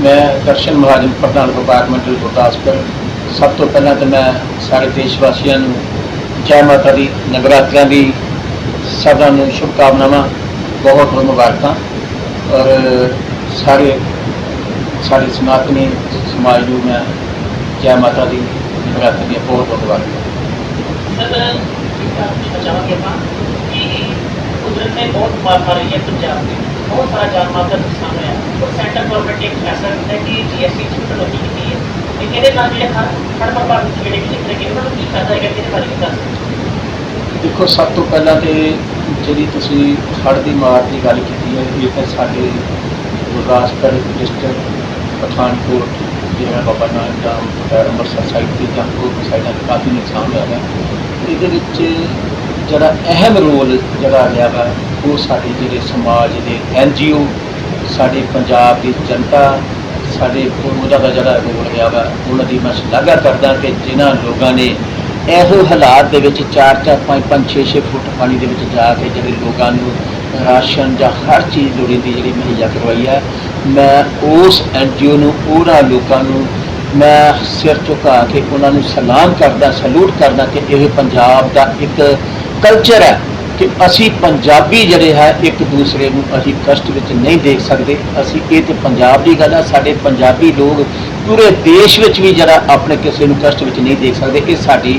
ਮੈਂ ਦਰਸ਼ਨ ਮਹਾਜਨ ਪ੍ਰਧਾਨ ਡਿਪਾਰਟਮੈਂਟ ਮੰਡਲ ਗੁਰਦਾਸਪੁਰ। ਸਭ ਤੋਂ ਪਹਿਲਾਂ ਤਾਂ ਮੈਂ ਸਾਰੇ ਦੇਸ਼ ਵਾਸੀਆਂ ਨੂੰ, ਜੈ ਮਾਤਾ ਦੀ, ਨਵਰਾਤਰਿਆਂ ਦੀ ਸਭਨਾਂ ਨੂੰ ਸ਼ੁਭਕਾਮਨਾਵਾਂ, ਬਹੁਤ ਬਹੁਤ ਮੁਬਾਰਕਾਂ। ਔਰ ਸਾਰੇ ਸਾਡੇ ਸਨਾਤਨੀ ਸਮਾਜ ਨੂੰ ਮੈਂ ਜੈ ਮਾਤਾ ਦੀ, ਨਵਰਾਤਰੀ ਦੀਆਂ ਬਹੁਤ ਬਹੁਤ ਮੁਬਾਰਕਾਂ। ਸਰ ਬਚਾਵਾਂਗੇ ਆਪਾਂ ਕਿ ਕੁਦਰਤ ਨੇ ਬਹੁਤ ਮਾਰ ਮਾਰੀ ਹੈ ਪੰਜਾਬ ਦੀ ਬਹੁਤ ਸਾਰਾ ਜਾਨ ਦਾ ਨੁਕਸਾਨ ਹੋਇਆ। ਔਰ ਸੈਂਟਰ ਗਵਰਨਮੈਂਟ ਨੇ ਇੱਕ ਫੈਸਲਾ ਕੀਤਾ ਕਿ ਜੀਐਸਟੀ ਚ ਕਟੌਤੀ ਕੀਤੀ ਹੈ। ਤੇ ਇਹਦੇ ਨਾਲ ਜਿਹੜੇ ਹਰ ਹਰ ਪ੍ਰਭਾਵਿਤ ਜਿਹੜੇ ਵੀ ਜਿਹੜੇ ਕਿ ਉਹਨਾਂ ਨੂੰ ਕੀ ਫਾਇਦਾ ਹੈਗਾ ਇਹਦੇ ਬਾਰੇ ਵੀ ਦੱਸ ਦੇਖੋ, ਸਭ ਤੋਂ ਪਹਿਲਾਂ ਤੇ ਜਿਹੜੀ ਤੁਸੀਂ ਹੜ੍ਹ ਦੀ ਮਾਰ ਦੀ ਗੱਲ ਕੀਤੀ ਹੈ, ਇਹ ਤਾਂ ਸਾਡੇ ਗੁਰਦਾਸਪੁਰ ਡਿਸਟ੍ਰਿਕਟ ਪਠਾਨਕੋਟ ਜਿਹੜਾ ਬਾਬਾ ਨਾਨਕ ਦਾ ਅੰਮ੍ਰਿਤਸਰ ਸਾਈਡ ਤੇ ਜਾਂ ਹੋਰ ਸਾਈਡਾਂ ਤੇ ਕਾਫੀ ਨੁਕਸਾਨ ਹੋਇਆ ਹੈ। ਇਹਦੇ ਵਿੱਚ ਜਿਹੜਾ ਅਹਿਮ ਰੋਲ ਜਿਹੜਾ ਰਿਹਾ ਵਾ, ਉਹ ਸਾਡੇ ਜਿਹੜੇ ਸਮਾਜ ਦੇ ਐੱਨ ਜੀ ਓ, ਸਾਡੇ ਪੰਜਾਬ ਦੀ ਜਨਤਾ, ਸਾਡੇ ਉਹਨਾਂ ਦਾ ਜਿਹੜਾ ਰੋਲ ਰਿਹਾ ਵਾ, ਉਹਨਾਂ ਦੀ ਮੈਂ ਸ਼ਲਾਘਾ ਕਰਦਾ ਕਿ ਜਿਨ੍ਹਾਂ ਲੋਕਾਂ ਨੇ ਇਹੋ ਹਾਲਾਤ ਦੇ ਵਿੱਚ 4 4 5 5 6 6 ਫੁੱਟ ਪਾਣੀ ਦੇ ਵਿੱਚ ਜਾ ਕੇ ਜਿਹੜੇ ਲੋਕਾਂ ਨੂੰ ਰਾਸ਼ਨ ਜਾਂ ਹਰ ਚੀਜ਼ ਲੋੜੀਂਦੀ ਜਿਹੜੀ ਮੁਹੱਈਆ ਕਰਵਾਈ ਹੈ, ਮੈਂ ਉਸ ਐੱਨ ਜੀ ਓ ਨੂੰ, ਉਹਨਾਂ ਲੋਕਾਂ ਨੂੰ, ਮੈਂ ਸਿਰ ਝੁਕਾ ਕੇ ਉਹਨਾਂ ਨੂੰ ਸਲਾਮ ਕਰਦਾ, ਸਲੂਟ ਕਰਦਾ ਕਿ ਇਹ ਪੰਜਾਬ ਦਾ ਇੱਕ ਕਲਚਰ ਹੈ ਕਿ ਅਸੀਂ ਪੰਜਾਬੀ ਜਿਹੜੇ ਹੈ, ਇੱਕ ਦੂਸਰੇ ਨੂੰ ਅਸੀਂ ਕਸ਼ਟ ਵਿੱਚ ਨਹੀਂ ਦੇਖ ਸਕਦੇ। ਅਸੀਂ ਇਹ ਤੇ ਪੰਜਾਬ ਦੀ ਗੱਲ ਹੈ ਸਾਡੇ ਪੰਜਾਬੀ ਲੋਕ ਪੂਰੇ ਦੇਸ਼ ਵਿੱਚ ਵੀ ਜਿਹੜਾ ਆਪਣੇ ਕਿਸੇ ਨੂੰ ਕਸ਼ਟ ਵਿੱਚ ਨਹੀਂ ਦੇਖ ਸਕਦੇ। ਇਹ ਸਾਡੀ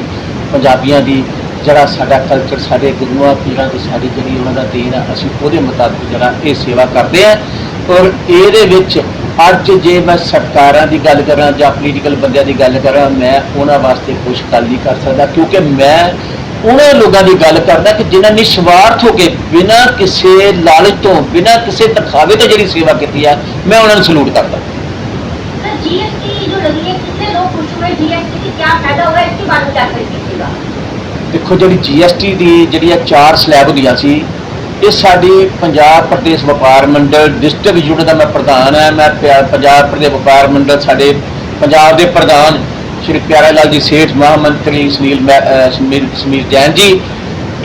ਪੰਜਾਬੀਆਂ ਦੀ ਜਿਹੜਾ ਸਾਡਾ ਕਲਚਰ ਸਾਡੇ ਗੁਰੂਆਂ, ਪੀਰਾਂ ਦੀ ਸਾਡੀ ਜਿਹੜੀ ਉਹਨਾਂ ਦਾ ਦੇਣ ਹੈ ਅਸੀਂ ਉਹਦੇ ਮੁਤਾਬਕ ਜਿਹੜਾ ਇਹ ਸੇਵਾ ਕਰਦੇ ਹਾਂ। ਔਰ ਇਹਦੇ ਵਿੱਚ ਅੱਜ ਜੇ ਮੈਂ ਸਰਕਾਰਾਂ ਦੀ ਗੱਲ ਕਰਾਂ ਜਾਂ ਪੋਲੀਟੀਕਲ ਬੰਦਿਆਂ ਦੀ ਗੱਲ ਕਰਾਂ, ਮੈਂ ਉਹਨਾਂ ਵਾਸਤੇ ਕੁਝ ਗੱਲ ਨਹੀਂ ਕਰ ਸਕਦਾ, ਕਿਉਂਕਿ ਮੈਂ ਉਹਨਾਂ ਲੋਕਾਂ ਦੀ ਗੱਲ ਕਰਦਾ ਕਿ ਜਿਨ੍ਹਾਂ ਨੇ ਸਵਾਰਥ ਹੋ ਕੇ ਬਿਨਾਂ ਕਿਸੇ ਲਾਲਚ ਤੋਂ ਬਿਨਾਂ ਕਿਸੇ ਤਖਾਵੇ ਤੋਂ ਜਿਹੜੀ ਸੇਵਾ ਕੀਤੀ ਆ ਮੈਂ ਉਹਨਾਂ ਨੂੰ ਸਲੂਟ ਕਰਦਾ। ਜੀਐਸਟੀ ਜੋ ਲੱਗੀ ਹੈ ਕਿੰਨੇ ਦੇਖੋ ਜਿਹੜੀ ਜੀਐਸਟੀ ਦੀ ਜਿਹੜੀਆਂ ਚਾਰ ਸਲੈਬ ਹੁੰਦੀਆਂ ਸੀ ਇਹ ਸਾਡੀ ਪੰਜਾਬ ਪ੍ਰਦੇਸ਼ ਵਪਾਰ ਮੰਡਲ ਡਿਸਟ੍ਰਿਕਟ ਯੂਨਿਟ ਦਾ ਮੈਂ ਪ੍ਰਧਾਨ ਹਾਂ ਮੈਂ ਪੰਜਾਬ ਪ੍ਰਦੇਸ਼ ਵਪਾਰ ਮੰਡਲ ਸਾਡੇ ਪੰਜਾਬ ਦੇ ਪ੍ਰਧਾਨ ਸ਼੍ਰੀ ਪਿਆਰਾ ਲਾਲ ਜੀ ਸੇਠ ਮਹਾਮੰਤਰੀ ਸੁਨੀਲ ਮੈ- ਅਹ ਸਮੀਰ ਜੈਨ ਜੀ,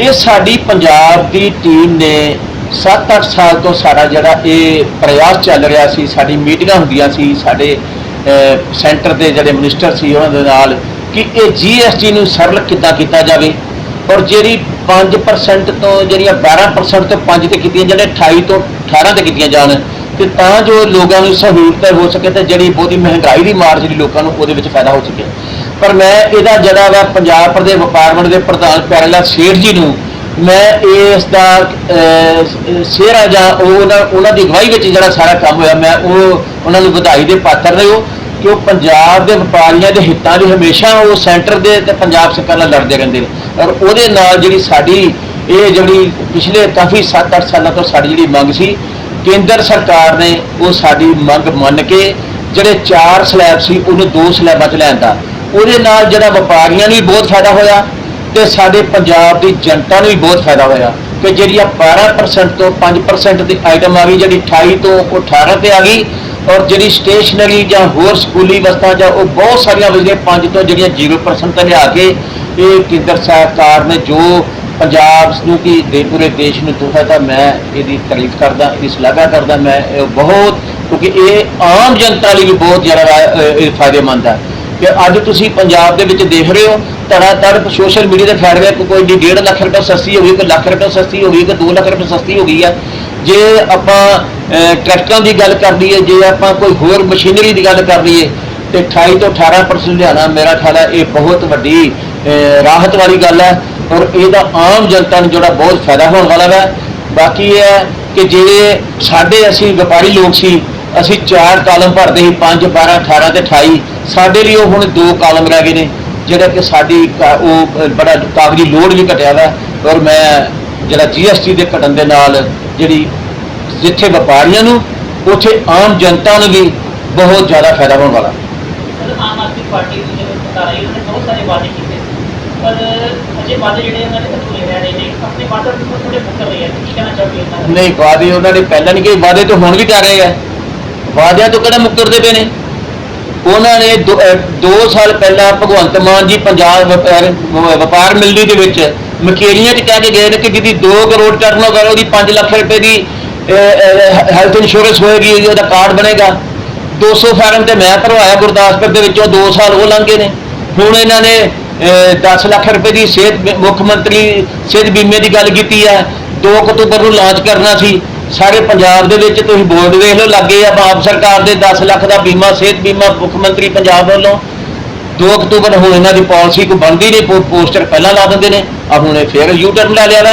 ਇਹ ਸਾਡੀ ਪੰਜਾਬ ਦੀ ਟੀਮ ਨੇ 7-8 ਸਾਲ ਤੋਂ ਸਾਡਾ ਜਿਹੜਾ ਇਹ ਪ੍ਰਯਾਸ ਚੱਲ ਰਿਹਾ ਸੀ, ਸਾਡੀ ਮੀਟਿੰਗਾਂ ਹੁੰਦੀਆਂ ਸੀ, ਸਾਡੇ ਸੈਂਟਰ ਦੇ ਜਿਹੜੇ ਮਿਨਿਸਟਰ ਸੀ, ਉਹਨਾਂ ਦੇ ਨਾਲ ਕਿ ਇਹ ਜੀਐਸਟੀ ਨੂੰ ਸਰਲ ਕਿੱਦਾਂ ਕੀਤਾ ਜਾਵੇ ਔਰ ਜਿਹੜੀ 5% ਤੋਂ ਜਿਹੜੀਆਂ 12% ਤੋਂ 5 ਤੇ ਕੀਤੀਆਂ ਜਿਹੜੇ 28 ਤੋਂ 18 ਤੇ ਕੀਤੀਆਂ ਜਾਣ। ਤੇ ਤਾਂ ਜੋ ਲੋਕਾਂ ਨੂੰ ਸਹੂਲਤ ਹੋ ਸਕੇ ਤੇ ਜਿਹੜੀ ਬਹੁਤੀ ਮਹਿੰਗਾਈ ਦੀ ਮਾਰ ਜਿਹੜੀ ਲੋਕਾਂ ਨੂੰ ਉਹਦੇ ਵਿੱਚ ਫਾਇਦਾ ਹੋ ਸਕੇ। ਪਰ ਮੈਂ ਇਹਦਾ ਜਿਹੜਾ ਵਾ ਪੰਜਾਬ ਪ੍ਰਦੇ ਵਪਾਰ ਮੰਡਲ ਦੇ ਪ੍ਰਧਾਨ ਪਿਆਰੇਲਾਲ ਸੇਠ ਜੀ ਨੂੰ ਮੈਂ ਇਸ ਦਾ ਅਹ, ਸਿਹਰਾ ਜਾਂ ਉਹ ਉਹਨਾਂ ਉਹਨਾਂ ਦੀ ਅਗਵਾਈ ਵਿੱਚ ਜਿਹੜਾ ਸਾਰਾ ਕੰਮ ਹੋਇਆ ਮੈਂ ਉਹ ਉਹਨਾਂ ਨੂੰ ਵਧਾਈ ਦੇ ਪਾਤਰ ਰਹੇ ਹੋ ਕਿ ਉਹ ਪੰਜਾਬ ਦੇ ਵਪਾਰੀਆਂ ਦੇ ਹਿੱਤਾਂ ਲਈ ਹਮੇਸ਼ਾ ਉਹ ਸੈਂਟਰ ਦੇ ਤੇ ਪੰਜਾਬ ਸਰਕਾਰ ਨਾਲ ਲੜਦੇ ਰਹਿੰਦੇ ਨੇ। ਔਰ ਉਹਦੇ ਨਾਲ ਜਿਹੜੀ ਸਾਡੀ ਇਹ ਜਿਹੜੀ ਪਿਛਲੇ ਕਾਫੀ 7-8 ਸਾਲਾਂ ਤੋਂ ਸਾਡੀ ਜਿਹੜੀ ਮੰਗ ਸੀ ਕੇਂਦਰ ਸਰਕਾਰ ਨੇ ਉਹ ਸਾਡੀ ਮੰਗ ਮੰਨ ਕੇ ਜਿਹੜੇ ਚਾਰ ਸਲੈਬ ਸੀ, ਉਹਨੂੰ ਦੋ ਸਲੈਬਾਂ 'ਚ ਲਿਆਂਦਾ ਉਹਦੇ ਨਾਲ ਜਿਹੜਾ ਵਪਾਰੀਆਂ ਨੂੰ ਵੀ ਬਹੁਤ ਫਾਇਦਾ ਹੋਇਆ ਤੇ ਸਾਡੇ ਪੰਜਾਬ ਦੀ ਜਨਤਾ ਨੂੰ ਵੀ ਬਹੁਤ ਫਾਇਦਾ ਹੋਇਆ ਕਿ ਜਿਹੜੀ ਆ 12% ਤੋਂ 5% ਦੀ ਆਈਟਮ ਆ ਗਈ, ਜਿਹੜੀ 28 ਤੋਂ ਉਹ 18 ਤੇ ਆ ਗਈ ਔਰ ਜਿਹੜੀ ਸਟੇਸ਼ਨਰੀ ਜਾਂ ਹੋਰ ਸਕੂਲੀ ਵਸਤਾਂ ਜਾਂ ਉਹ ਬਹੁਤ ਸਾਰੀਆਂ ਵਜੇ 5 ਤੋਂ ਜਿਹੜੀਆਂ 0% ਤੇ ਲਿਆ ਕੇ ਇਹ ਕੇਂਦਰ ਸਰਕਾਰ ਨੇ ਜੋ ਪੰਜਾਬ ਨੂੰ ਕੀ ਦੇ ਪੂਰੇ ਦੇਸ਼ ਨੂੰ ਤੋਹਫਾ ਤਾਂ ਮੈਂ ਇਹਦੀ ਤਾਰੀਫ ਕਰਦਾ ਇਹਦੀ ਸ਼ਲਾਘਾ ਕਰਦਾ ਮੈਂ ਬਹੁਤ ਕਿਉਂਕਿ ਇਹ ਆਮ ਜਨਤਾ ਲਈ ਵੀ ਬਹੁਤ ਜ਼ਿਆਦਾ ਅਹ, ਇਹ ਫਾਇਦੇਮੰਦ ਹੈ ਕਿ ਅੱਜ ਤੁਸੀਂ ਪੰਜਾਬ ਦੇ ਵਿੱਚ ਦੇਖ ਰਹੇ ਹੋ ਤੜਾ ਤੜ ਸੋਸ਼ਲ ਮੀਡੀਆ ਤੇ ਫੈਲ ਰਿਹਾ ਕਿ ਕੋਈ ਦੀ 1.5 ਲੱਖ ਰੁਪਏ ਸਸਤੀ ਹੋ ਗਈ ਕੋਈ ਲੱਖ ਰੁਪਏ ਸਸਤੀ ਹੋ ਗਈ ਕਿ 2 ਲੱਖ ਰੁਪਏ ਸਸਤੀ ਹੋ ਗਈ ਹੈ ਜੇ ਆਪਾਂ ਟਰੈਕਟਰਾਂ ਦੀ ਗੱਲ ਕਰ ਲਈਏ ਜੇ ਆਪਾਂ ਕੋਈ ਹੋਰ ਮਸ਼ੀਨਰੀ ਦੀ ਗੱਲ ਕਰ ਲਈਏ ਤੇ 28 ਤੋਂ 18% ਲਿਆਣਾ ਮੇਰਾ ਖਿਆਲ ਹੈ ਇਹ ਬਹੁਤ ਵੱਡੀ ਰਾਹਤ ਵਾਲੀ ਗੱਲ ਹੈ। ਔਰ ਇਹਦਾ ਆਮ ਜਨਤਾ ਨੂੰ ਜਿਹੜਾ ਬਹੁਤ ਫਾਇਦਾ ਹੋਣ ਵਾਲਾ ਹੈ ਬਾਕੀ ਇਹ ਹੈ ਕਿ ਜਿਹੜੇ ਸਾਡੇ ਅਸੀਂ ਵਪਾਰੀ ਲੋਕ ਸੀ, ਅਸੀਂ ਚਾਰ ਕਾਲਮ ਭਰਦੇ ਸੀ 5 12 18 ਤੇ 28 ਸਾਡੇ ਲਈ ਉਹ ਹੁਣ ਦੋ ਕਾਲਮ ਰਹਿ ਗਏ ਨੇ, ਜਿਹੜਾ ਕਿ ਸਾਡੀ ਕਾ- ਉਹ ਬੜਾ ਕਾਗਜ਼ੀ ਲੋਡ ਵੀ ਘਟਿਆ ਵਾ। ਔਰ ਮੈਂ ਜਿਹੜਾ ਜੀਐਸਟੀ ਦੇ ਘਟਣ ਦੇ ਨਾਲ ਜਿਹੜੀ ਜਿੱਥੇ ਵਪਾਰੀਆਂ ਨੂੰ, ਉੱਥੇ ਆਮ ਜਨਤਾ ਨੂੰ ਵੀ ਬਹੁਤ ਜ਼ਿਆਦਾ ਫਾਇਦਾ ਹੋਣ ਵਾਲਾ। ਆਮ ਆਦਮੀ ਪਾਰਟੀ ਦੀ ਜਦੋਂ ਸਰਕਾਰ ਆਈ, ਉਹਨੇ ਬਹੁਤ ਸਾਰੇ ਵਾਅਦੇ ਕੀਤੇ। ਪਰ ਅਜੇ ਵਾਅਦੇ ਜਿਹੜੇ ਉਹਨਾਂ ਨੇ ਅਧੂਰੇ ਰਹੇ ਨੇ, ਆਪਣੇ ਵਾਅਦੇ ਨੂੰ ਥੋੜੇ ਮੁੱਕਰ ਰਹੇ ਆ। ਕੀ ਕਹਿਣਾ ਚਾਹੋਗੇ ਇਹਨਾਂ ਨਹੀਂ, ਵਾਅਦੇ ਉਹਨਾਂ ਨੇ ਪਹਿਲਾਂ ਨਹੀਂ ਕਿ ਵਾਅਦੇ ਤਾਂ ਹੁਣ ਵੀ ਕਰ ਰਹੇ ਆ। ਵਾਅਦਿਆਂ ਤੋਂ ਕਿਹੜਾ ਮੁੱਕਰਦੇ ਪਏ ਨੇ? ਉਹਨਾਂ ਨੇ 2 ਸਾਲ ਪਹਿਲਾਂ ਭਗਵੰਤ ਮਾਨ ਜੀ ਪੰਜਾਬ ਵਪਾਰ ਵਪਾਰ ਮਿਲਣੀ ਦੇ ਵਿੱਚ ਮਕੇਰੀਆਂ 'ਚ ਕਹਿ ਕੇ ਗਏ ਨੇ ਕਿ ਜਿਹਦੀ 2 ਕਰੋੜ ਟਰਨਓਵਰ ਉਹਦੀ 5 ਲੱਖ ਰੁਪਏ ਦੀ ਹੈਲਥ ਇੰਸ਼ੋਰੈਂਸ ਹੋਏਗੀ, ਉਹਦਾ ਕਾਰਡ ਬਣੇਗਾ। 200 ਫਾਰਮ ਤੇ ਮੈਂ ਭਰਵਾਇਆ ਗੁਰਦਾਸਪੁਰ ਦੇ ਵਿੱਚੋਂ 2 ਸਾਲ ਉਹ ਲੰਘੇ ਨੇ। ਹੁਣ ਇਹਨਾਂ ਨੇ 10 ਲੱਖ ਰੁਪਏ ਦੀ ਸਿਹਤ ਮੁੱਖ ਮੰਤਰੀ ਸਿਹਤ ਬੀਮੇ ਦੀ ਗੱਲ ਕੀਤੀ ਹੈ। 2 ਅਕਤੂਬਰ ਨੂੰ ਲਾਂਚ ਕਰਨਾ ਸੀ। ਸਾਰੇ ਪੰਜਾਬ ਦੇ ਵਿੱਚ ਤੁਸੀਂ ਬੋਰਡ ਵੇਖ ਲਓ, ਲੱਗੇ ਆ ਆਪ ਸਰਕਾਰ ਦੇ 10 ਲੱਖ ਦਾ ਬੀਮਾ, ਸਿਹਤ ਬੀਮਾ ਮੁੱਖ ਮੰਤਰੀ ਪੰਜਾਬ ਵੱਲੋਂ। 2 ਅਕਤੂਬਰ ਹੁਣ ਇਹਨਾਂ ਦੀ ਪਾਲਿਸੀ ਕੋ ਬਣਦੀ ਨਹੀਂ, ਪੋ- ਪੋਸਟਰ ਪਹਿਲਾਂ ਲਾ ਦਿੰਦੇ ਨੇ। ਆ ਹੁਣ ਇਹ ਫੇਰ ਯੂ ਟਰਨ ਲੈ ਲਿਆ ਵਾ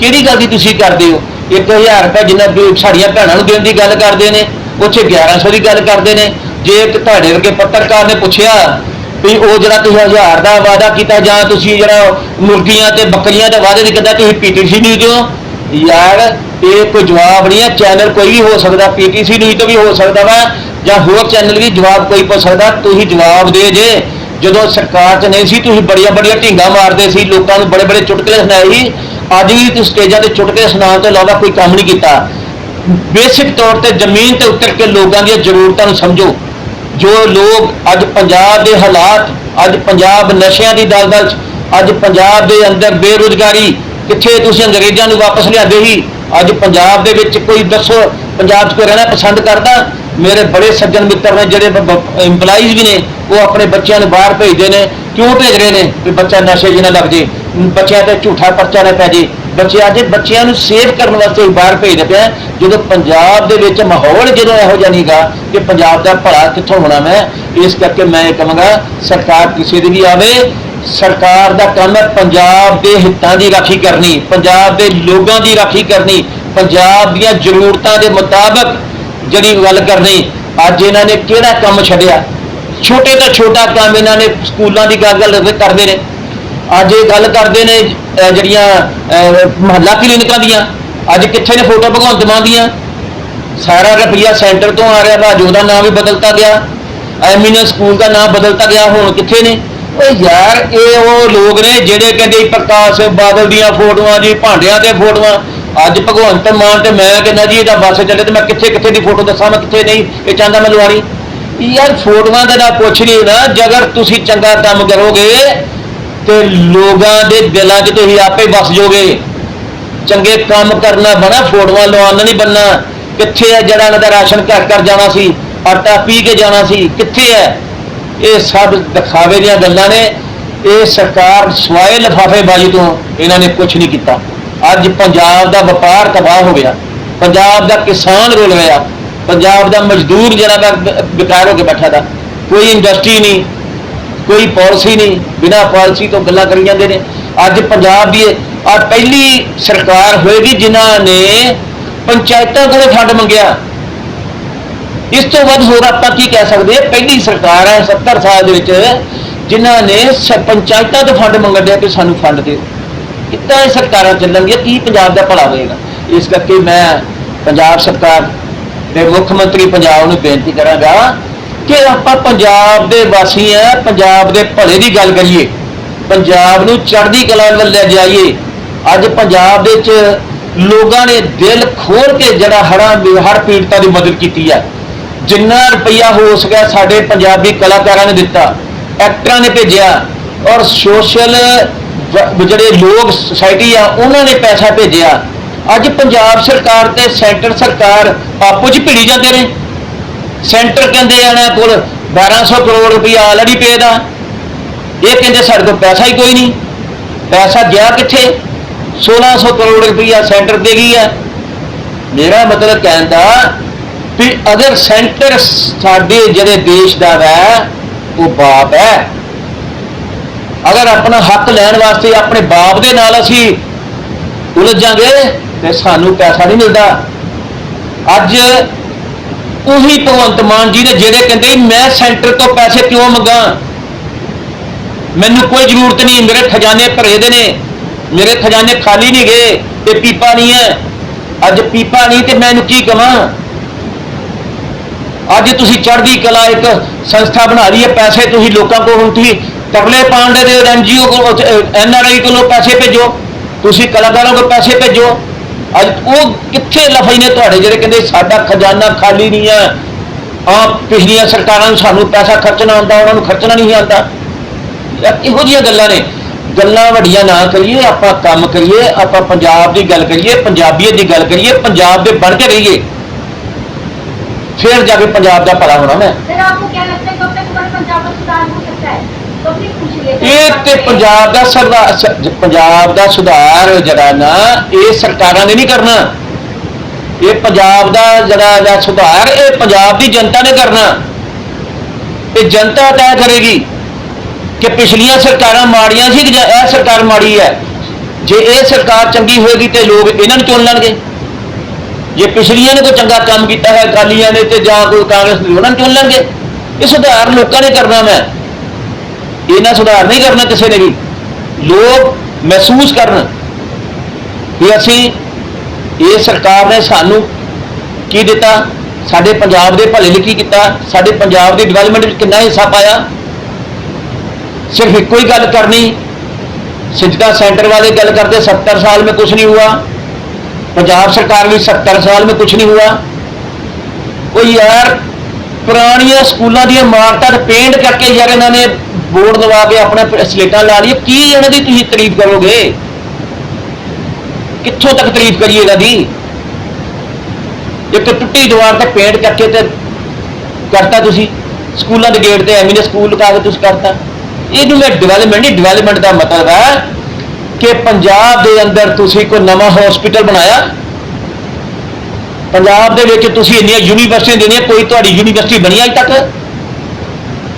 ਕਿਹੜੀ ਗੱਲ ਦੀ ਤੁਸੀਂ ਕਰਦੇ ਹੋ? 1000 ਰੁਪਏ ਜਿੰਨਾ ਸਾਡੀਆਂ ਭੈਣਾਂ ਨੂੰ ਦੇਣ ਦੀ ਗੱਲ ਕਰਦੇ ਨੇ, ਉੱਥੇ 1100 ਦੀ ਗੱਲ ਕਰਦੇ ਨੇ। ਜੇ ਇੱਕ ਤੁਹਾਡੇ ਵਰਗੇ ਪੱਤਰਕਾਰ ਨੇ ਪੁੱਛਿਆ ਵੀ ਉਹ ਜਿਹੜਾ ਤੁਸੀਂ 1000 ਦਾ ਵਾਅਦਾ ਕੀਤਾ ਜਾਂ ਤੁਸੀਂ ਜਿਹੜਾ ਮੁਰਗੀਆਂ ਤੇ ਬੱਕਰੀਆਂ ਦੇ ਵਾਅਦੇ ਨਹੀਂ ਕੀਤਾ, ਤੁਸੀਂ ਪੀਟੀਸੀ ਨਿਊਜ਼ ਦਿਓ। ਯਾਰ, ਇਹ ਕੋਈ ਜਵਾਬ ਨਹੀਂ ਹੈ ਚੈਨਲ ਕੋਈ ਵੀ ਹੋ ਸਕਦਾ ਪੀਟੀਸੀ ਨਿਊਜ਼ ਤੋਂ ਵੀ ਹੋ ਸਕਦਾ ਵਾ, ਜਾਂ ਹੋਰ ਚੈਨਲ ਵੀ ਜਵਾਬ ਕੋਈ ਪੁੱਛ ਸਕਦਾ, ਤੁਸੀਂ ਜਵਾਬ ਦੇ ਜੇ। ਜਦੋਂ ਸਰਕਾਰ 'ਚ ਨਹੀਂ ਸੀ, ਤੁਸੀਂ ਬੜੀਆਂ ਬੜੀਆਂ ਢੀਂਗਾ ਮਾਰਦੇ ਸੀ, ਲੋਕਾਂ ਨੂੰ ਬੜੇ ਬੜੇ ਚੁਟਕਲੇ ਸੁਣਾਏ ਸੀ। ਅੱਜ ਵੀ ਤੁਸੀਂ ਸਟੇਜਾਂ ਤੇ ਚੁਟਕਲੇ ਸੁਣਾਉਣ ਤੋਂ ਇਲਾਵਾ ਕੋਈ ਕੰਮ ਨਹੀਂ ਕੀਤਾ। ਬੇਸਿਕ ਤੌਰ ਤੇ ਜ਼ਮੀਨ ਤੇ ਉਤਰ ਕੇ ਲੋਕਾਂ ਦੀਆਂ ਜ਼ਰੂਰਤਾਂ ਨੂੰ ਸਮਝੋ। ਜੋ ਲੋਕ ਅੱਜ ਪੰਜਾਬ ਦੇ ਹਾਲਾਤ, ਅੱਜ ਪੰਜਾਬ ਨਸ਼ਿਆਂ ਦੀ ਦਲਦਲ 'ਚ, ਅੱਜ ਪੰਜਾਬ ਦੇ ਅੰਦਰ ਬੇਰੁਜ਼ਗਾਰੀ, ਕਿੱਥੇ ਤੁਸੀਂ ਅੰਗਰੇਜ਼ਾਂ ਨੂੰ ਵਾਪਸ ਲਿਆਂਦੇ ਸੀ? ਅੱਜ ਪੰਜਾਬ ਦੇ ਵਿੱਚ ਕੋਈ ਦੱਸੋ, ਪੰਜਾਬ 'ਚ ਕੋਈ ਰਹਿਣਾ ਪਸੰਦ ਕਰਦਾ? ਮੇਰੇ ਬੜੇ ਸੱਜਣ ਮਿੱਤਰ ਨੇ, ਜਿਹੜੇ EMPLOYEES ਵੀ ਨੇ, ਉਹ ਆਪਣੇ ਬੱਚਿਆਂ ਨੂੰ ਬਾਹਰ ਭੇਜਦੇ ਨੇ, ਕਿਉਂ ਭੇਜ ਰਹੇ ਨੇ? ਕਿ ਬੱਚਾ ਨਸ਼ੇ 'ਚ ਨਾ ਲੱਗ ਜੇ, ਬੱਚਿਆਂ ਤੇ ਝੂਠਾ ਪਰਚਾ ਨਾ ਪੈ ਜੇ। ਬੱਚੇ ਅੱਜ ਬੱਚਿਆਂ ਨੂੰ ਸੇਵ ਕਰਨ ਵਾਸਤੇ ਹੀ ਬਾਹਰ ਭੇਜਦੇ ਪਿਆ ਜਦੋਂ ਪੰਜਾਬ ਦੇ ਵਿੱਚ ਮਾਹੌਲ ਜਦੋਂ ਇਹੋ ਜਿਹਾ ਨਹੀਂਗਾ ਕਿ ਪੰਜਾਬ ਦਾ ਭਲਾ ਕਿੱਥੋਂ ਹੋਣਾ ਮੈਂ, ਇਸ ਕਰਕੇ ਮੈਂ ਇਹ ਕਹਾਂਗਾ, ਸਰਕਾਰ ਕਿਸੇ ਦੀ ਵੀ ਆਵੇ, ਸਰਕਾਰ ਦਾ ਕੰਮ ਹੈ ਪੰਜਾਬ ਦੇ ਹਿੱਤਾਂ ਦੀ ਰਾਖੀ ਕਰਨੀ, ਪੰਜਾਬ ਦੇ ਲੋਕਾਂ ਦੀ ਰਾਖੀ ਕਰਨੀ, ਪੰਜਾਬ ਦੀਆਂ ਜ਼ਰੂਰਤਾਂ ਦੇ ਮੁਤਾਬਕ ਜਿਹੜੀ ਗੱਲ ਕਰਨੀ। ਅੱਜ ਇਹਨਾਂ ਨੇ ਕਿਹੜਾ ਕੰਮ ਛੱਡਿਆ? ਛੋਟੇ ਤੋਂ ਛੋਟਾ ਕੰਮ ਇਹਨਾਂ ਨੇ ਸਕੂਲਾਂ ਦੀ ਗੱਲ ਗੱਲ ਕਰਦੇ ਨੇ। ਅੱਜ ਇਹ ਗੱਲ ਕਰਦੇ ਨੇ, ਅਹ ਜਿਹੜੀਆਂ ਮੁਹੱਲਾ ਕਲੀਨਿਕਾਂ ਦੀਆਂ, ਅੱਜ ਕਿੱਥੇ ਨੇ ਫੋਟੋ ਭਗਵੰਤ ਮਾਨ ਦੀਆਂ? ਸਾਰਾ ਰੁਪਈਆ ਸੈਂਟਰ ਤੋਂ ਆ ਰਿਹਾ ਵਾ ਅੱਜ ਉਹਦਾ ਨਾਮ ਵੀ ਬਦਲਤਾ ਗਿਆ ਐਮੀਨਸ ਸਕੂਲ ਦਾ ਨਾਮ ਬਦਲਤਾ ਗਿਆ, ਹੁਣ ਕਿੱਥੇ ਨੇ? ਓਏ ਯਾਰ, ਇਹ ਉਹ ਲੋਕ ਨੇ ਜਿਹੜੇ ਕਹਿੰਦੇ ਸੀ ਪ੍ਰਕਾਸ਼ ਬਾਦਲ ਦੀਆਂ ਫੋਟੋਆਂ ਜੀ, ਭਾਂਡਿਆਂ ਤੇ ਫੋਟੋਆਂ। ਅੱਜ ਭਗਵੰਤ ਮਾਨ ਤੇ ਮੈਂ ਕਹਿੰਦਾ ਜੀ, ਇਹਦਾ ਬੱਸ ਚੱਲੇ ਤੇ ਮੈਂ ਕਿੱਥੇ ਕਿੱਥੇ ਦੀ ਫੋਟੋ ਦੱਸਾਂ, ਮੈਂ ਕਿੱਥੇ ਨਹੀਂ, ਇਹ ਚਾਹੁੰਦਾ ਮੈਂ ਲਵਾਣੀ ਯਾਰ ਫੋਟੋਆਂ ਦਾ ਨਾ ਪੁੱਛ ਨਹੀਂ ਨਾ, ਜੇਕਰ ਤੁਸੀਂ ਚੰਗਾ ਕੰਮ ਕਰੋਗੇ ਤੇ ਲੋਕਾਂ ਦੇ ਦਿਲਾਂ 'ਚ ਤੁਸੀਂ ਆਪੇ ਵਸ ਜਾਓਗੇ। ਚੰਗੇ ਕੰਮ ਕਰਨਾ ਬਣਾ, ਫੋਟੋਆਂ ਲਵਾਉਣਾ ਨਹੀਂ ਬੰਨਾ। ਕਿੱਥੇ ਹੈ ਜਿਹੜਾ ਇਹਨਾਂ ਦਾ ਰਾਸ਼ਨ ਘਰ ਘਰ ਜਾਣਾ ਸੀ? ਆਟਾ ਪੀ ਕੇ ਜਾਣਾ ਸੀ। ਕਿੱਥੇ ਹੈ ਇਹ ਸਭ ਦਿਖਾਵੇ ਦੀਆਂ ਗੱਲਾਂ ਨੇ। ਇਹ ਸਰਕਾਰ ਸਵਾਏ ਲਫਾਫੇਬਾਜ਼ੀ ਤੋਂ ਇਹਨਾਂ ਨੇ ਕੁਝ ਨਹੀਂ ਕੀਤਾ। ਅੱਜ ਪੰਜਾਬ ਦਾ ਵਪਾਰ ਤਬਾਹ ਹੋ ਗਿਆ। ਪੰਜਾਬ ਦਾ ਕਿਸਾਨ ਰੁਲ ਗਿਆ ਪੰਜਾਬ ਦਾ ਮਜ਼ਦੂਰ ਜਿਹੜਾ ਦਾ ਬ- ਹੋ ਕੇ ਬੈਠਾ ਦਾ ਕੋਈ ਇੰਡਸਟਰੀ ਨਹੀਂ। ਕੋਈ ਪਾਲਿਸੀ ਨਹੀਂ, ਬਿਨਾ ਪਾਲਿਸੀ ਤੋਂ ਗੱਲਾਂ ਕਰੀ ਜਾਂਦੇ ਨੇ। ਅੱਜ ਪੰਜਾਬ ਦੀ ਆ ਪਹਿਲੀ ਸਰਕਾਰ ਹੋਏਗੀ ਜਿਨ੍ਹਾਂ ਨੇ ਪੰਚਾਇਤਾਂ ਕੋਲੋਂ ਫੰਡ ਮੰਗਿਆ। ਇਸ ਤੋਂ ਵੱਧ ਹੋਰ ਆਪਾਂ ਕੀ ਕਹਿ ਸਕਦੇ ਹਾਂ? ਪਹਿਲੀ ਸਰਕਾਰ ਹੈ 70 ਸਾਲ ਦੇ ਵਿੱਚ, ਜਿਨ੍ਹਾਂ ਨੇ ਸ- ਪੰਚਾਇਤਾਂ ਤੋਂ ਫੰਡ ਮੰਗਣ ਡਿਆ ਕਿ ਸਾਨੂੰ ਫੰਡ ਦਿਓ। ਕਿੱਦਾਂ ਇਹ ਸਰਕਾਰਾਂ ਚੱਲਣਗੀਆਂ? ਕੀ ਪੰਜਾਬ ਦਾ ਭਲਾ ਹੋਏਗਾ? ਇਸ ਕਰਕੇ ਮੈਂ ਪੰਜਾਬ ਸਰਕਾਰ ਤੇ ਮੁੱਖ ਮੰਤਰੀ ਪੰਜਾਬ ਨੂੰ ਬੇਨਤੀ ਕਰਾਂਗਾ ਕਿ ਆਪਾਂ ਪੰਜਾਬ ਦੇ ਵਾਸੀ ਆ, ਪੰਜਾਬ ਦੇ ਭਲੇ ਦੀ ਗੱਲ ਕਰੀਏ, ਪੰਜਾਬ ਨੂੰ ਚੜ੍ਹਦੀ ਕਲਾ ਵੱਲ ਲੈ ਜਾਈਏ। ਅੱਜ ਪੰਜਾਬ ਦੇ ਵਿੱਚ ਲੋਕਾਂ ਨੇ ਦਿਲ ਖੋਲ ਕੇ ਜਿਹੜਾ ਹੜ੍ਹਾਂ ਹਰ ਹੜ੍ਹ ਪੀੜਤਾਂ ਦੀ ਮਦਦ ਕੀਤੀ ਹੈ ਜਿੰਨਾ ਰੁਪਈਆ ਹੋ ਸਕਿਆ ਸਾਡੇ ਪੰਜਾਬੀ ਕਲਾਕਾਰਾਂ ਨੇ ਦਿੱਤਾ, ਐਕਟਰਾਂ ਨੇ ਭੇਜਿਆ, ਔਰ ਸੋਸ਼ਲ ਜਿਹੜੇ ਲੋਕ ਸੁਸਾਇਟੀ ਆ, ਉਹਨਾਂ ਨੇ ਪੈਸਾ ਭੇਜਿਆ। ਅੱਜ ਪੰਜਾਬ ਸਰਕਾਰ ਤੇ ਸੈਂਟਰ ਸਰਕਾਰ ਆਪੋ ਚ ਭਿੜੀ ਜਾਂਦੇ ਨੇ। ਸੈਂਟਰ ਕਹਿੰਦੇ ਆ ਇਹਨਾਂ ਕੋਲ 1200 ਕਰੋੜ ਰੁਪਈਆ ਆਲਰੇਡੀ ਪੇ ਦਾ ਇਹ ਕਹਿੰਦੇ ਸਾਡੇ ਕੋਲ ਪੈਸਾ ਹੀ ਕੋਈ ਨਹੀਂ। ਪੈਸਾ ਗਿਆ ਕਿੱਥੇ? 1600 ਕਰੋੜ ਰੁਪਈਆ ਸੈਂਟਰ ਦੇ ਗਈ ਹੈ ਮੇਰਾ ਮਤਲਬ ਕਹਿਣ ਦਾ ਵੀ ਅਗਰ ਸੈਂਟਰ ਸਾਡੇ ਜਿਹੜੇ ਦੇਸ਼ ਦਾ ਹੈ ਉਹ ਬਾਪ ਹੈ। ਅਗਰ ਆਪਣਾ ਹੱਕ ਲੈਣ ਵਾਸਤੇ ਆਪਣੇ ਬਾਪ ਦੇ ਨਾਲ ਅਸੀਂ ਉਲਝ ਉਲਝਾਂਗੇ ਤੇ ਸਾਨੂੰ ਪੈਸਾ ਨਹੀਂ ਮਿਲਦਾ। ਅੱਜ ਉਹੀ ਭਗਵੰਤ ਮਾਨ ਜੀ ਨੇ ਜਿਹੜੇ ਕਹਿੰਦੇ ਮੈਂ ਸੈਂਟਰ ਤੋਂ ਪੈਸੇ ਕਿਉਂ ਮੰਗਾ? ਮੈਨੂੰ ਕੋਈ ਜ਼ਰੂਰਤ ਨਹੀਂ, ਮੇਰੇ ਖਜ਼ਾਨੇ ਭਰੇ ਦੇ ਨੇ। ਮੇਰੇ ਖਜ਼ਾਨੇ ਖਾਲੀ ਨਹੀਂ ਗਏ ਤੇ ਪੀਪਾ ਨਹੀਂ ਹੈ। ਅੱਜ ਪੀਪਾ ਨਹੀਂ ਤੇ ਮੈਨੂੰ ਕੀ ਕਵਾਂ? ਅੱਜ ਤੁਸੀਂ ਚੜ੍ਹਦੀ ਕਲਾ, ਇੱਕ ਸੰਸਥਾ ਬਣਾ ਲਈ ਹੈ, ਪੈਸੇ ਤੁਸੀਂ ਲੋਕਾਂ ਕੋਲ ਹੁਣ ਤੁਸੀਂ ਤਰਲੇ ਪਾਉਂਦੇ ਦੇ ਐਨਜੀਓ ਕੋਲ ਐਨਆਰਆਈ ਕੋਲੋਂ ਪੈਸੇ ਭੇਜੋ। ਤੁਸੀਂ ਕਲਾਕਾਰਾਂ ਕੋਲ ਪੈਸੇ ਭੇਜੋ। ਅੱਜ ਉਹ ਕਿੱਥੇ ਲਫ਼ਾਈ ਨੇ ਤੁਹਾਡੇ ਜਿਹੜੇ ਕਹਿੰਦੇ ਸਾਡਾ ਖਜ਼ਾਨਾ ਖਾਲੀ ਨਹੀਂ ਹੈ ਆ ਪਿਛਲੀਆਂ ਸਰਕਾਰਾਂ ਨੂੰ ਸਾਨੂੰ ਪੈਸਾ ਖਰਚਣਾ ਆਉਂਦਾ, ਉਹਨਾਂ ਨੂੰ ਖਰਚਣਾ ਨਹੀਂ ਆਉਂਦਾ। ਇਹੋ ਜਿਹੀਆਂ ਗੱਲਾਂ ਨੇ। ਗੱਲਾਂ ਵੱਡੀਆਂ ਨਾ ਕਰੀਏ, ਆਪਾਂ ਕੰਮ ਕਰੀਏ, ਆਪਾਂ ਪੰਜਾਬ ਦੀ ਗੱਲ ਕਰੀਏ, ਪੰਜਾਬੀਅਤ ਦੀ ਗੱਲ ਕਰੀਏ, ਪੰਜਾਬ ਦੇ ਬਣ ਕੇ ਰਹੀਏ। ਫਿਰ ਜਾ ਕੇ ਪੰਜਾਬ ਦਾ ਭਲਾ ਹੋਣਾ ਮੈਂ। ਸਰ ਆਪਕੋ ਕੀ ਲੱਗਦਾ ਹੈ? ਕਬ ਤੱਕ ਪੰਜਾਬ ਸੁਧਾਰ ਇਹ ਤੇ ਪੰਜਾਬ ਦਾ ਸੁਧਾਰ ਪੰਜਾਬ ਦਾ ਸੁਧਾਰ ਜਿਹੜਾ ਨਾ, ਇਹ ਸਰਕਾਰਾਂ ਨੇ ਨਹੀਂ ਕਰਨਾ। ਇਹ ਪੰਜਾਬ ਦਾ ਜਿਹੜਾ ਦਾ ਸੁਧਾਰ, ਇਹ ਪੰਜਾਬ ਦੀ ਜਨਤਾ ਨੇ ਕਰਨਾ। ਇਹ ਜਨਤਾ ਤੈਅ ਕਰੇਗੀ ਕਿ ਪਿਛਲੀਆਂ ਸਰਕਾਰਾਂ ਮਾੜੀਆਂ ਸੀ ਕਿ ਜਾਂ ਇਹ ਸਰਕਾਰ ਮਾੜੀ ਹੈ। ਜੇ ਇਹ ਸਰਕਾਰ ਚੰਗੀ ਹੋਏਗੀ ਤੇ ਲੋਕ ਇਹਨਾਂ ਨੂੰ ਚੁਣ ਲੈਣਗੇ। ਜੇ ਪਿਛਲੀਆਂ ਨੇ ਕੋਈ ਚੰਗਾ ਕੰਮ ਕੀਤਾ ਹੈ, ਅਕਾਲੀਆਂ ਨੇ ਤੇ ਜਾਂ ਕੋਈ ਕਾਂਗਰਸ ਨੇ, ਉਹਨਾਂ ਨੂੰ ਚੁਣ ਲੈਣਗੇ। ਇਹ ਸੁਧਾਰ ਲੋਕਾਂ ਨੇ ਕਰਨਾ ਮੈਂ। ਇਹਨਾਂ ਸੁਧਾਰ ਨਹੀਂ ਕਰਨਾ ਕਿਸੇ ਨੇ ਵੀ। ਲੋਕ ਮਹਿਸੂਸ ਕਰਨ ਕਿ ਅਸੀਂ ਇਹ ਸਰਕਾਰ ਨੇ ਸਾਨੂੰ ਕੀ ਦਿੱਤਾ? ਸਾਡੇ ਪੰਜਾਬ ਦੇ ਭਲੇ ਲਈ ਕੀ ਕੀਤਾ। ਸਾਡੇ ਪੰਜਾਬ ਦੀ ਡਿਵੈਲਪਮੈਂਟ ਵਿੱਚ ਕਿੰਨਾ ਹਿੱਸਾ ਪਾਇਆ? ਸਿਰਫ ਇੱਕੋ ਹੀ ਗੱਲ ਕਰਨੀ। ਸਿੱਧਾ ਸੈਂਟਰ ਵਾਲੇ ਗੱਲ ਕਰਦੇ 70 ਸਾਲ ਵਿੱਚ ਕੁਝ ਨਹੀਂ ਹੋਇਆ। ਪੰਜਾਬ ਸਰਕਾਰ ਵੀ 70 ਸਾਲ ਵਿੱਚ ਕੁਝ ਨਹੀਂ ਹੋਇਆ। ਕੋਈ ਯਾਰ ਪੁਰਾਣੀਆਂ ਸਕੂਲਾਂ ਦੀਆਂ ਇਮਾਰਤਾਂ ਤੇ ਪੇਂਟ ਕਰਕੇ ਯਾਰ ਇਹਨਾਂ ਨੇ ਬੋਰਡ ਦਵਾ ਕੇ ਆਪਣੇ ਸਲੇਟਾਂ ਲਾ ਲਈ ਕੀ ਇਹਨਾਂ ਦੀ ਤੁਸੀਂ ਤਾਰੀਫ ਕਰੋਗੇ? ਕਿੱਥੋਂ ਤੱਕ ਤਾਰੀਫ ਕਰੀਏ ਇਹਨਾਂ ਦੀ? ਇੱਕ ਟੁੱਟੀ ਦੀਵਾਰ ਤੇ ਪੇਂਟ ਕਰਕੇ ਤੇ ਕਰਤਾ ਤੁਸੀਂ। ਸਕੂਲਾਂ ਦੇ ਗੇਟ ਤੇ ਐਵੇਂ ਨੇ ਸਕੂਲ ਲਗਾ ਕੇ ਤੁਸੀਂ ਕਰਤਾ। ਇਹਨੂੰ ਮੈਂ ਡਿਵੈਲਪਮੈਂਟ ਨਹੀਂ ਡਿਵੈਲਪਮੈਂਟ ਦਾ ਮਤਲਬ ਹੈ ਕਿ ਪੰਜਾਬ ਦੇ ਅੰਦਰ ਤੁਸੀਂ ਕੋਈ ਨਵਾਂ ਹਸਪੀਟਲ ਬਣਾਇਆ। ਪੰਜਾਬ ਦੇ ਵਿੱਚ ਤੁਸੀਂ ਇੰਨੀਆਂ ਯੂਨੀਵਰਸਿਟੀਆਂ ਦੇਣੀਆਂ ਕੋਈ ਤੁਹਾਡੀ ਯੂਨੀਵਰਸਿਟੀ ਬਣੀ ਅਜੇ ਤੱਕ?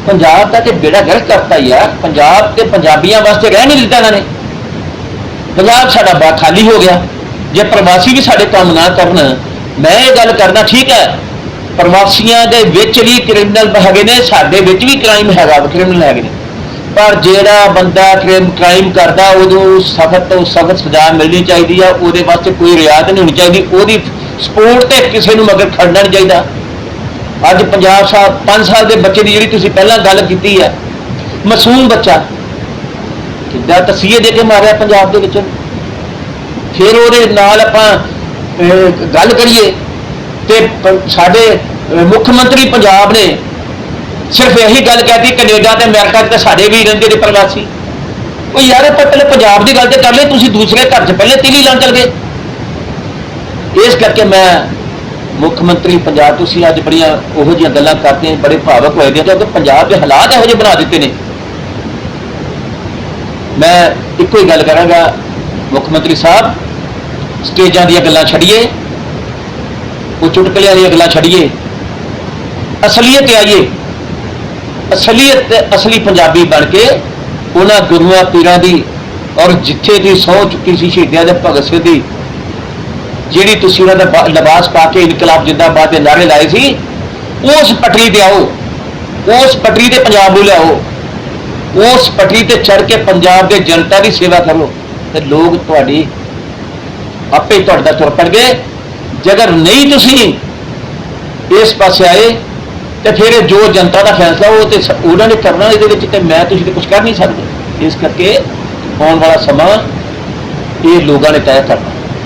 ਪੰਜਾਬ ਦਾ ਤੇ ਬੇੜਾ ਗਰਕ ਕਰਤਾ ਯਾਰ ਪੰਜਾਬ ਤੇ ਪੰਜਾਬੀਆਂ ਵਾਸਤੇ ਰਹਿ ਨਹੀਂ ਦਿੱਤਾ ਇਹਨਾਂ ਨੇ। ਪੰਜਾਬ ਸਾਡਾ ਬਾ ਖਾਲੀ ਹੋ ਗਿਆ। ਜੇ ਪ੍ਰਵਾਸੀ ਵੀ ਸਾਡੇ ਕੰਮ ਨਾ ਕਰਨ, ਮੈਂ ਇਹ ਗੱਲ ਕਰਨਾ ਠੀਕ ਹੈ, ਪ੍ਰਵਾਸੀਆਂ ਦੇ ਵਿੱਚ ਵੀ ਕ੍ਰਿਮੀਨਲ ਹੈਗੇ ਨੇ, ਸਾਡੇ ਵਿੱਚ ਵੀ ਕ੍ਰਾਈਮ ਹੈਗਾ ਕ੍ਰਿਮੀਨਲ ਹੈਗੇ ਨੇ। ਪਰ ਜਿਹੜਾ ਬੰਦਾ ਕ੍ਰਾਈਮ ਕਰਦਾ, ਉਹਨੂੰ ਸਖਤ ਤੋਂ ਸਖਤ ਸਜ਼ਾ ਮਿਲਣੀ ਚਾਹੀਦੀ ਆ, ਉਹਦੇ ਵਾਸਤੇ ਕੋਈ ਰਿਆਇਤ ਨਹੀਂ ਹੋਣੀ ਚਾਹੀਦੀ, ਉਹਦੀ ਸਪੋਰਟ ਤੇ ਕਿਸੇ ਨੂੰ ਮਗਰ ਖੜਨਾ ਨਹੀਂ ਚਾਹੀਦਾ। ਅੱਜ ਪੰਜਾਬ ਸਾਹਿਬ 5 ਸਾਲ ਦੇ ਬੱਚੇ ਦੀ ਜਿਹੜੀ ਤੁਸੀਂ ਪਹਿਲਾਂ ਗੱਲ ਕੀਤੀ ਹੈ, ਮਾਸੂਮ ਬੱਚਾ। ਕਿੱਦਾਂ ਤਸੀਹੇ ਦੇ ਕੇ ਮਾਰਿਆ ਪੰਜਾਬ ਦੇ ਵਿੱਚ। ਫਿਰ ਉਹਦੇ ਨਾਲ ਆਪਾਂ ਗੱਲ ਕਰੀਏ ਤੇ ਸਾਡੇ ਮੁੱਖ ਮੰਤਰੀ ਪੰਜਾਬ ਨੇ ਸਿਰਫ ਇਹੀ ਗੱਲ ਕਹਿਤੀ ਕੈਨੇਡਾ ਤੇ ਅਮਰੀਕਾ 'ਚ ਤਾਂ ਸਾਡੇ ਵੀ ਰਹਿੰਦੇ ਨੇ ਪ੍ਰਵਾਸੀ। ਉਹ ਯਾਰ ਆਪਾਂ ਪਹਿਲੇ ਪੰਜਾਬ ਦੀ ਗੱਲ ਤੇ ਕਰ ਲਈ ਤੁਸੀਂ ਦੂਸਰੇ ਘਰ 'ਚ ਪਹਿਲੇ ਤੀਲੀ ਲਾਉਣ ਚਲ ਗਏ। ਇਸ ਕਰਕੇ ਮੈਂ ਮੁੱਖ ਮੰਤਰੀ ਪੰਜਾਬ ਤੁਸੀਂ ਅੱਜ ਬੜੀਆਂ ਉਹੋ ਜਿਹੀਆਂ ਗੱਲਾਂ ਕਰਦੇ ਬੜੇ ਭਾਵਕ ਹੋਏ ਦੇ ਕਿਉਂਕਿ ਪੰਜਾਬ ਦੇ ਹਾਲਾਤ ਇਹੋ ਜਿਹੇ ਬਣਾ ਦਿੱਤੇ ਨੇ। ਮੈਂ ਇੱਕੋ ਹੀ ਗੱਲ ਕਰਾਂਗਾ, ਮੁੱਖ ਮੰਤਰੀ ਸਾਹਿਬ, ਸਟੇਜਾਂ ਦੀਆਂ ਗੱਲਾਂ ਛੱਡੀਏ, ਉਹ ਚੁਟਕਲਿਆਂ ਦੀਆਂ ਗੱਲਾਂ ਛੱਡੀਏ। ਅਸਲੀਅਤ ਆਈਏ ਅਸਲੀਅਤ ਅਸਲੀ ਪੰਜਾਬੀ ਬਣ ਕੇ ਉਹਨਾਂ ਗੁਰੂਆਂ, ਪੀਰਾਂ ਦੀ ਔਰ ਜਿੱਥੇ ਦੀ ਸਹੁੰ ਚੁੱਕੀ ਸੀ ਸ਼ਹੀਦਾਂ ਦੇ ਭਗਤ ਸਿੰਘ ਦੀ ਜਿਹੜੀ ਤੁਸੀਂ ਉਹਨਾਂ ਦਾ ਬਾ- ਲਿਬਾਸ ਪਾ ਕੇ ਇਨਕਲਾਬ ਜਿੰਦਾਬਾਦ ਦੇ ਨਾਰੇ ਲਾਏ ਸੀ, ਉਸ ਪਟਰੀ ਤੇ ਆਓ, ਉਸ ਪਟਰੀ ਤੇ ਪੰਜਾਬ ਨੂੰ ਲਿਆਓ, ਉਸ ਪਟਰੀ ਤੇ ਚੜ ਕੇ ਪੰਜਾਬ ਦੇ ਜਨਤਾ ਦੀ ਸੇਵਾ ਕਰੋ, ਤੇ ਲੋਕ ਤੁਹਾਡੀ ਆਪੇ ਤੁਹਾਡੇ ਦਾ ਤੁਰ ਪਣਗੇ ਜੇਕਰ ਨਹੀਂ ਤੁਸੀਂ ਇਸ ਪਾਸੇ ਆਏ, ਤੇ ਫਿਰ ਜੋ ਜਨਤਾ ਦਾ ਫੈਸਲਾ ਉਹ ਤੇ ਉਹਨਾਂ ਨੇ ਕਰਨਾ ਇਹਦੇ ਵਿੱਚ ਤੇ ਮੈਂ ਤੁਸੀਂ ਤੇ ਕੁਝ ਕਰ ਨਹੀਂ ਸਕਦੇ। ਇਸ ਕਰਕੇ ਆਉਣ ਵਾਲਾ ਸਮਾਂ ਇਹ ਲੋਕਾਂ ਨੇ ਤੈਅ ਕਰਨਾ।